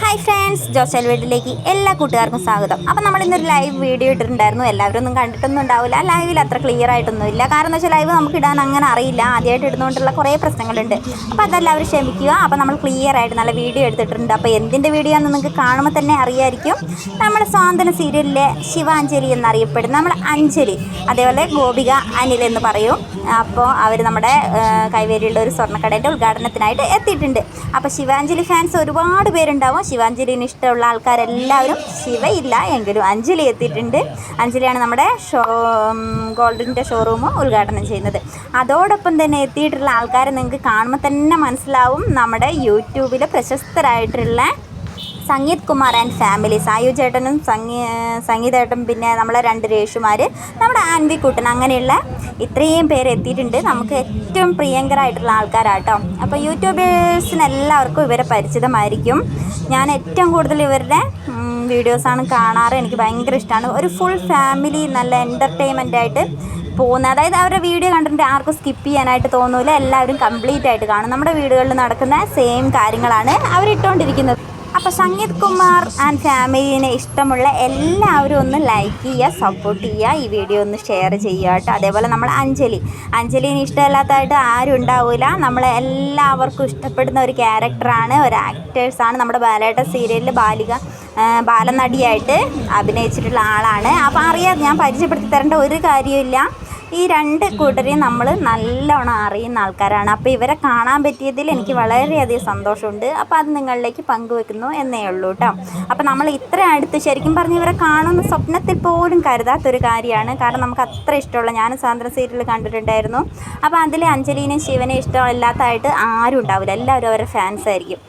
Hi friends ജോസൽ വീട്ടിലേക്ക് എല്ലാ കൂട്ടുകാർക്കും സ്വാഗതം. അപ്പം നമ്മൾ ഇന്നൊരു ലൈവ് വീഡിയോ ഇട്ടിട്ടുണ്ടായിരുന്നു. എല്ലാവരും ഒന്നും കണ്ടിട്ടൊന്നും ഉണ്ടാവില്ല. ലൈവിൽ അത്ര ക്ലിയർ ആയിട്ടൊന്നും ഇല്ല. കാരണം എന്ന് വെച്ചാൽ ലൈവ് നമുക്ക് ഇടാൻ അങ്ങനെ അറിയില്ല. ആദ്യമായിട്ട് ഇടുന്നുകൊണ്ടുള്ള കുറേ പ്രശ്നങ്ങളുണ്ട്. അപ്പോൾ അതെല്ലാവരും ക്ഷമിക്കുക. അപ്പോൾ നമ്മൾ ക്ലിയർ ആയിട്ട് നല്ല വീഡിയോ എടുത്തിട്ടുണ്ട്. അപ്പോൾ എന്തിന്റെ വീഡിയോ ആണെന്ന് നിങ്ങൾക്ക് കാണുമ്പോൾ തന്നെ അറിയായിരിക്കും. നമ്മുടെ സ്വാതന്ത്ര്യ സീരിയലിലെ ശിവാഞ്ജലി എന്നറിയപ്പെടുന്ന നമ്മൾ അഞ്ജലി അതേപോലെ ഗോപിക അനിൽ എന്ന് പറയും. അപ്പോൾ അവർ നമ്മുടെ കൈവേരിയുള്ള ഒരു സ്വർണക്കടേന്റെ ഉദ്ഘാടനത്തിനായിട്ട് എത്തിയിട്ടുണ്ട്. അപ്പോൾ ശിവാഞ്ജലി ഫാൻസ് ഒരുപാട് പേരുണ്ടാവും. ശിവാഞ്ജലിന് ഇഷ്ടമുള്ള ആൾക്കാരെല്ലാവരും ശിവയില്ല എങ്കിലും അഞ്ജലി എത്തിയിട്ടുണ്ട്. അഞ്ജലിയാണ് നമ്മുടെ ഷോ ഗോൾഡിന്റെ ഷോറൂം ഉദ്ഘാടനം ചെയ്യുന്നത്. അതോടൊപ്പം തന്നെ എത്തിയിട്ടുള്ള ആൾക്കാരെ നിങ്ങൾക്ക് കാണുമ്പോൾ തന്നെ മനസ്സിലാവും. നമ്മുടെ യൂട്യൂബിലെ പ്രശസ്തരായിട്ടുള്ള സംഗീത് കുമാർ ആൻഡ് ഫാമിലി സായു ചേട്ടനും സംഗീ സംഗീതേട്ടൻ പിന്നെ നമ്മളെ രണ്ട് രേഷുമാർ നമ്മുടെ ആൻവി കുട്ടൻ അങ്ങനെയുള്ള ഇത്രയും പേര് എത്തിയിട്ടുണ്ട്. നമുക്ക് ഏറ്റവും പ്രിയങ്കരായിട്ടുള്ള ആൾക്കാരാട്ടോ. അപ്പോൾ യൂട്യൂബേഴ്സിന് എല്ലാവർക്കും ഇവരെ പരിചിതമായിരിക്കും. ഞാൻ ഏറ്റവും കൂടുതൽ ഇവരുടെ വീഡിയോസാണ് കാണാറ്. എനിക്ക് ഭയങ്കര ഇഷ്ടമാണ് ഒരു ഫുൾ ഫാമിലി നല്ല എന്റർടൈൻമെന്റ് ആയിട്ട് പോകുന്നത്. അതായത് അവരുടെ വീഡിയോ കണ്ടിട്ട് ആർക്കും സ്കിപ്പ് ചെയ്യാനായിട്ട് തോന്നൂല. എല്ലാവരും കംപ്ലീറ്റ് ആയിട്ട് കാണും. നമ്മുടെ വീടുകളിൽ നടക്കുന്ന സെയിം കാര്യങ്ങളാണ് അവരിട്ടുകൊണ്ടിരിക്കുന്നത് അപ്പോൾ സംഗീത് കുമാർ ആൻഡ് ഫാമിലിനെ ഇഷ്ടമുള്ള എല്ലാവരും ഒന്ന് ലൈക്ക് ചെയ്യുക സപ്പോർട്ട് ചെയ്യുക ഈ വീഡിയോ ഒന്ന് ഷെയർ ചെയ്യുക കേട്ടോ. അതേപോലെ നമ്മൾ അഞ്ജലി. അഞ്ജലിനെ ഇഷ്ടമല്ലാത്തതായിട്ട് ആരും ഉണ്ടാവില്ല നമ്മളെ എല്ലാവർക്കും ഇഷ്ടപ്പെടുന്ന ഒരു ക്യാരക്ടറാണ് ഒരു ആക്ടേഴ്സാണ് നമ്മുടെ ബാലേട്ട സീരിയലിൽ ബാലിക ബാലനടിയായിട്ട് അഭിനയിച്ചിട്ടുള്ള ആളാണ്. അപ്പോൾ അറിയാം ഞാൻ പരിചയപ്പെടുത്തി തരേണ്ട ഒരു കാര്യമില്ല ഈ രണ്ട് കൂട്ടരെയും നമ്മൾ നല്ലോണം അറിയുന്ന ആൾക്കാരാണ്. അപ്പോൾ ഇവരെ കാണാൻ പറ്റിയതിൽ എനിക്ക് വളരെയധികം സന്തോഷമുണ്ട്. അപ്പോൾ അത് നിങ്ങളിലേക്ക് പങ്കുവെക്കുന്നു എന്നേ ഉള്ളൂ കേട്ടോ അപ്പോൾ നമ്മൾ ഇത്ര അടുത്ത് ശരിക്കും പറഞ്ഞ് ഇവരെ കാണുന്ന സ്വപ്നത്തിൽ പോലും കരുതാത്തൊരു കാര്യമാണ്. കാരണം നമുക്ക് അത്ര ഇഷ്ടമുള്ള ഞാൻ സ്വാതന്ത്ര്യ സീരിയൽ കണ്ടിട്ടുണ്ടായിരുന്നു. അപ്പോൾ അതിൽ അഞ്ജലിനെയും ശിവനെ ഇഷ്ടമില്ലാത്തതായിട്ട് ആരും ഉണ്ടാവില്ല. എല്ലാവരും അവരുടെ ഫാൻസ് ആയിരിക്കും.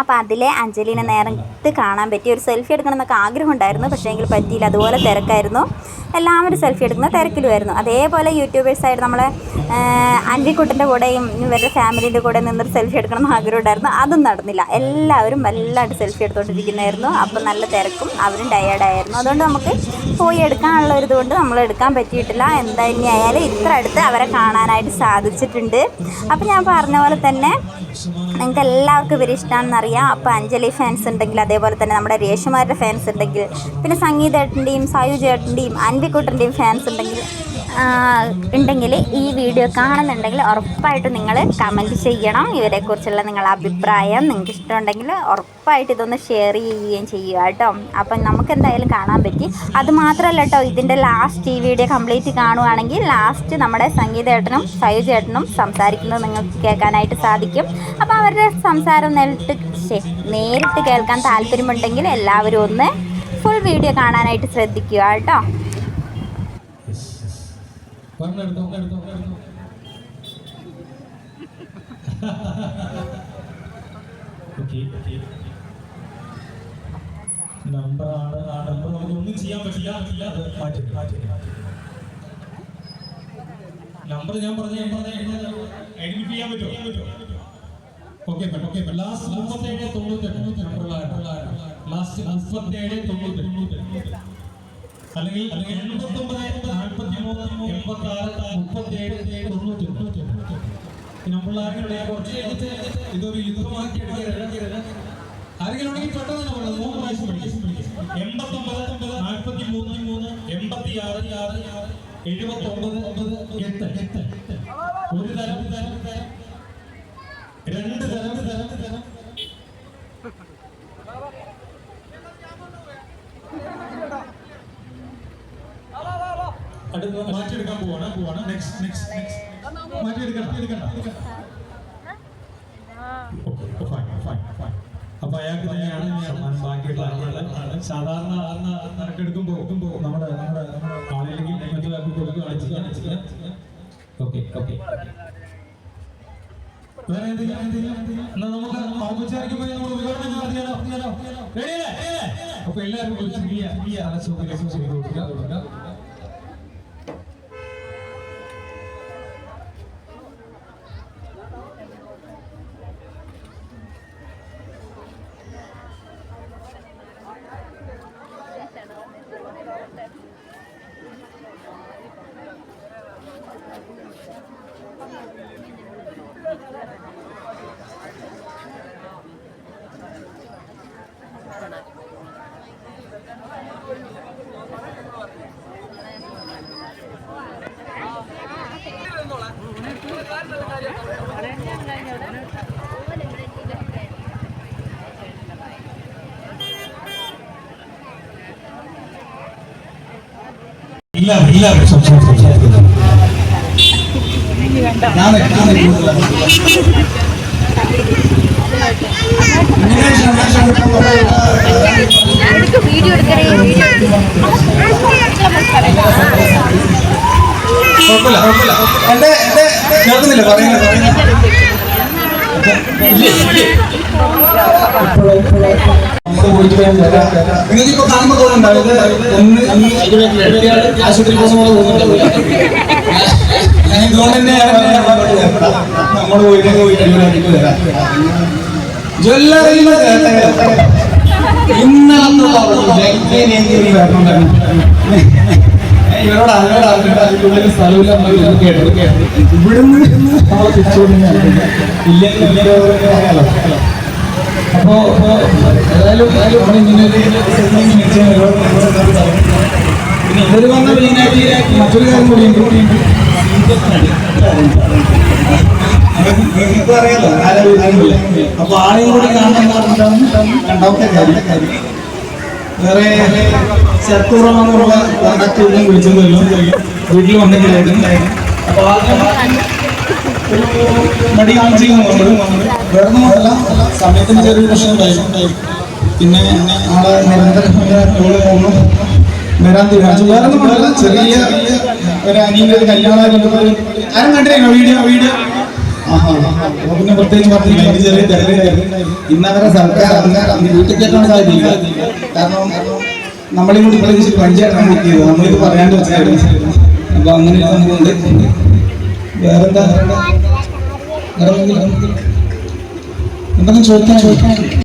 അപ്പോൾ അതിലെ അഞ്ജലിനെ നേരത്തെ കാണാൻ പറ്റി ഒരു സെൽഫി എടുക്കണം എന്നൊക്കെ ആഗ്രഹം പക്ഷേ എങ്കിൽ പറ്റിയില്ല. അതുപോലെ തിരക്കായിരുന്നു. എല്ലാവരും സെൽഫി എടുക്കുന്ന തിരക്കിലുമായിരുന്നു. അതേപോലെ യൂട്യൂബേഴ്സായിട്ട് നമ്മളെ അൻവിക്കുട്ടന്റെ കൂടെയും ഇവരുടെ ഫാമിലിന്റെ കൂടെ നിന്നൊരു സെൽഫി എടുക്കണം എന്ന് ആഗ്രഹം ഉണ്ടായിരുന്നു. അതും നടന്നില്ല. എല്ലാവരും വല്ലാണ്ട് സെൽഫി എടുത്തുകൊണ്ടിരിക്കുന്നതായിരുന്നു അപ്പോൾ നല്ല തിരക്കും അവരും ടയേർഡായിരുന്നു അതുകൊണ്ട് നമുക്ക് പോയി എടുക്കാനുള്ള ഒരു ഇതുകൊണ്ട് നമ്മൾ എടുക്കാൻ പറ്റിയിട്ടില്ല. എന്താ ഇത്ര അടുത്ത് അവരെ കാണാനായിട്ട് സാധിച്ചിട്ടുണ്ട്. അപ്പോൾ ഞാൻ പറഞ്ഞ പോലെ തന്നെ നിങ്ങൾക്ക് എല്ലാവർക്കും ഇവർ ഇഷ്ടമാണെന്നറിയാം അപ്പോൾ അഞ്ജലി ഫാൻസ് ഉണ്ടെങ്കിൽ അതേപോലെ തന്നെ നമ്മുടെ രേഷുമാരുടെ ഫാൻസ് ഉണ്ടെങ്കിൽ പിന്നെ സംഗീതേട്ടന്റെയും സായു ചേട്ടന്റെയും അൻവിക്കുട്ടന്റെയും ഫാൻസ് ഉണ്ടെങ്കിൽ ഉണ്ടെങ്കിൽ ഈ വീഡിയോ കാണുന്നുണ്ടെങ്കിൽ ഉറപ്പായിട്ട് നിങ്ങൾ കമന്റ് ചെയ്യണം. ഇവരെക്കുറിച്ചുള്ള നിങ്ങളുടെ അഭിപ്രായം നിങ്ങൾക്ക് ഇഷ്ടമുണ്ടെങ്കിൽ ഉറപ്പായിട്ട് ഇതൊന്ന് ഷെയർ ചെയ്യുകയും ചെയ്യുക കേട്ടോ. അപ്പം നമുക്ക് എന്തായാലും കാണാൻ പറ്റി. അത് മാത്രമല്ല കേട്ടോ ഇതിന്റെ ലാസ്റ്റ് ഈ വീഡിയോ കംപ്ലീറ്റ് കാണുവാണെങ്കിൽ ലാസ്റ്റ് നമ്മുടെ സംഗീതേട്ടനും സയു ചേട്ടനും സംസാരിക്കുന്നത് നിങ്ങൾക്ക് കേൾക്കാനായിട്ട് സാധിക്കും. അപ്പോൾ അവരുടെ സംസാരം നേരിട്ട് നേരിട്ട് കേൾക്കാൻ താല്പര്യമുണ്ടെങ്കിൽ എല്ലാവരും ഒന്ന് ഫുൾ വീഡിയോ കാണാനായിട്ട് ശ്രദ്ധിക്കുക കേട്ടോ. പറഞ്ഞെടുത്തോ എടുത്തോ എടുത്തോ ഓക്കെ ഓക്കെ നമ്പറാണ് ആ നമ്പർ നമുക്ക് ഒന്നും ചെയ്യാൻ പറ്റില്ല പറ്റില്ല. അത് മാറ്റി മാറ്റി നമ്പർ ഞാൻ പറഞ്ഞ ഞാൻ പറഞ്ഞ. ഐഡന്റിഫൈ ചെയ്യാൻ പറ്റുമോ? ഓക്കെ ഓക്കെ ലാസ്റ്റ് മുപ്പത്തേഴ് തൊണ്ണൂറ്റി നമ്പറുകളാണ് ലാസ്റ്റ് മുപ്പത്തേഴ് തൊണ്ണൂറ്റെട്ട്. അല്ലെങ്കിൽ അല്ലെങ്കിൽ എൺപത്തൊമ്പത് നാൽപ്പത്തി മൂന്ന് എൺപത്തി ആറ് മുപ്പത്തി ഏഴ് തൊണ്ണൂറ്റി നമ്മൾ ആരെങ്കിലും ഉണ്ടെങ്കിൽ മൂന്ന് പ്രാവശ്യം നാൽപ്പത്തി മൂന്ന് എൺപത്തി ഒമ്പത് ഒമ്പത് എട്ട്. ഒരു തരം രണ്ട് തരം തരം തരം അടുത്ത മാറ്റിയെടുക്കാൻ പോവാണ് പോവാണ് നെക്സ്റ്റ് നെക്സ്റ്റ് നെക്സ്റ്റ് മാറ്റിയെടുക്കണം എടുക്കണ്ട ഓക്കെ ഫൈൻ ഫൈൻ ഫൈൻ അപ്പൊ അയാൾക്ക് തന്നെയാണ് സമ്മാനം ബാക്കിയുള്ള സാധാരണ സാധാരണ നറുക്കെടുക്കുമ്പോൾ എടുക്കുമ്പോൾ നമ്മുടെ നമ്മുടെ ആളില്ലെങ്കിൽ മറ്റൊരാൾക്ക് കൊടുക്കുക കാണിച്ചില്ല ഓക്കെ ഓക്കെ വേറെ എന്തെങ്കിലും എന്തെങ്കിലും എന്നാ നമുക്ക് ഔപചാരികമായി നമ്മൾ ഉദ്ഘാടനം അറിയാലോ അറിയാലോ അപ്പൊ എല്ലാവരും ചെറിയ സൗകര്യം ചെയ്തു കൊടുക്കുക ഇല്ല ഇല്ല സംസാരിച്ചു സംസാരിക്കുന്നു ഞാൻ ഞാൻ വീഡിയോ എടുക്കണേ വീഡിയോ കുഴപ്പമില്ല കുഴപ്പമില്ല എന്റെ എന്റെ കേൾക്കുന്നില്ല പറയുന്നത് നമ്മുടെ കാണുമ്പോ തോന്നുന്നുണ്ടാവും ഒന്ന് ആശുപത്രി ദിവസം പോലെ തോന്നുന്നുണ്ടാവില്ല ഞാൻ ഇതുകൊണ്ട് തന്നെയാണ് നമ്മൾ പോയിട്ട് പോയിട്ട് വരാം ജ്വല്ലറിയിൽ ഇന്നലത്തെ ഇവരോട് അവരോട് അവരുടെ അതിനുള്ളിൽ സ്ഥലമില്ല എന്നൊക്കെ കേട്ടു. ഇവിടുന്ന് നമ്മളെ തിരിച്ചുകൊണ്ട് ഇല്ലെങ്കിൽ ഇല്ലല്ലോ അപ്പോ ഏതായാലും നമ്മൾ ഇങ്ങനെ പിന്നെ വന്ന മെയിനായിട്ട് മറ്റൊരു കാര്യം കൂടി അറിയാലോ. അപ്പൊ ആരെയും കൂടി കാണാൻ രണ്ടാമത്തെ കാര്യം. വേറെ ഒന്നും വിളിച്ചൊന്നുമില്ല വീട്ടിൽ വന്നിട്ടില്ലായിരുന്നു. അപ്പൊ ആദ്യം ഒരു മടി കാണിച്ചു വന്നത് വേറെ സമയത്തിന് ചെറിയൊരു പ്രശ്നം ഉണ്ടായിരുന്നു പിന്നെ ആളെ നിരന്തരമായ ടോൾ പോകുന്നു. വരാൻ തീരുമാനിച്ചു. വേറെ ഒന്നുമല്ല ചെറിയ ഒരു അനിയന്റെ ഒരു കല്യാണം ആരും കണ്ടിരുന്നോ വീഡിയോ വീഡിയോ. പിന്നെ പ്രത്യേകിച്ച് തിരക്കുണ്ടായിരുന്നു ഇന്നവരെ സർക്കാർ വീട്ടിൽ കയറ്റാൻ സാധിക്കില്ല കാരണം നമ്മളെ കൂടി പ്രതീക്ഷ പഞ്ചായത്താണ് ബുക്ക് നമ്മളിത് പറയാണ്ട് വെച്ചായിരുന്നു. അപ്പൊ അങ്ങനെ ഒരു വേറെ എന്താ എന്തെങ്കിലും ചോദിക്കാൻ ചോദിക്കാൻ